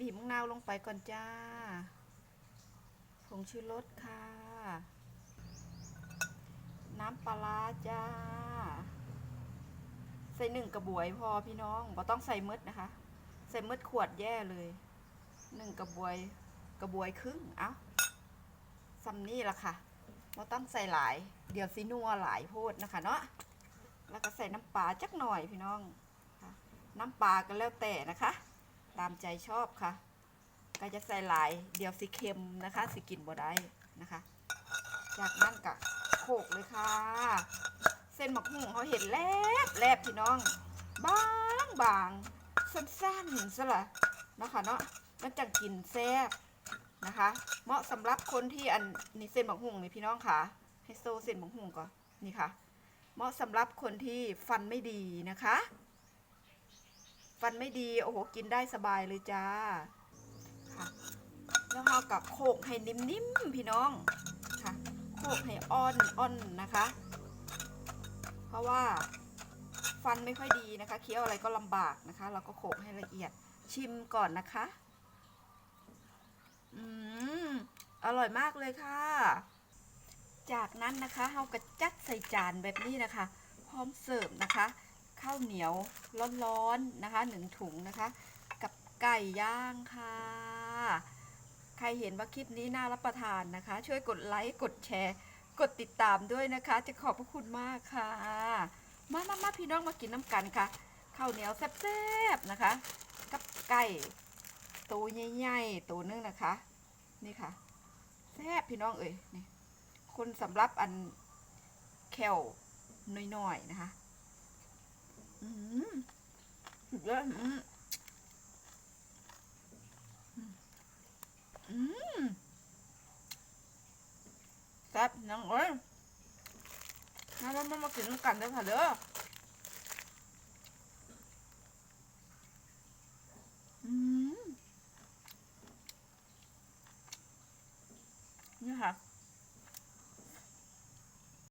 บีบมะนาวลงไปก่อนจ้า ผงชูรสค่ะ น้ำปลาจ้า ใส่หนึ่งกระบวยพอพี่น้องบ่ต้องใส่มืดนะคะ ใส่มืดขวดแย่เลยหนึ่งกระบวยกระบวยครึ่ง เอ้าซัมนี่ละค่ะบ่ต้องใส่หลาย เดี๋ยวสินัวหลายโพดนะคะเนาะ แล้วก็ใส่น้ำปลาจักหน่อยพี่น้อง น้ำปลาก็แล้วแต่นะคะ ตามใจชอบค่ะ ก็จะใส่หลายเดี๋ยวสิเค็มนะคะ สิกินบ่ได้นะคะ จากนั้นก็โขกเลยค่ะ เส้นหมักหุ่งเขาเห็นแลบแลบพี่น้อง บางบางสั้นๆซะละนะคะเนาะมันจะกินแซ่บนะคะ เหมาะสำหรับคนที่อันนี่เส้นหมักหุ่งนี่พี่น้องค่ะ ให้โซเส้นหมักหุ่งก่อนนี่ค่ะ เหมาะสำหรับคนที่ฟันไม่ดีนะคะ ฟันไม่ดี โอ้โห กินได้สบายเลยจ้าค่ะแล้วเรากับโขกให้นิ่มๆพี่น้องค่ะโขกให้อ่อนอ่อนนะคะ เพราะว่าฟันไม่ค่อยดีนะคะเคี้ยวอะไรก็ลำบากนะคะ เราก็โขกให้ละเอียดชิมก่อนนะคะ อืม อร่อยมากเลยค่ะ จากนั้นนะคะเราก็จัดใส่จานแบบนี้นะคะ พร้อมเสิร์ฟนะคะ ข้าวเหนียวร้อนๆนะคะหนึ่งถุงนะคะ กับไก่ย่างค่ะ ใครเห็นว่าคลิปนี้น่ารับประทานนะคะ ช่วยกดไลค์กดแชร์ กดติดตามด้วยนะคะ จะขอบพระคุณมากค่ะ มามามาพี่น้องมากินน้ำกันค่ะข้าวเหนียวแซ่บๆนะคะ กับไก่ตัวใหญ่ๆตัวนึงนะคะ นี่ค่ะแซ่บพี่น้องเอ่ยนี่คนสำหรับอันแคลน้อยๆนะคะ สุดยอดอืมบน้องเอ้ยน้าว่ามามากินด้วกันเด้ค่ะเด้ออืมนี่ค่ะ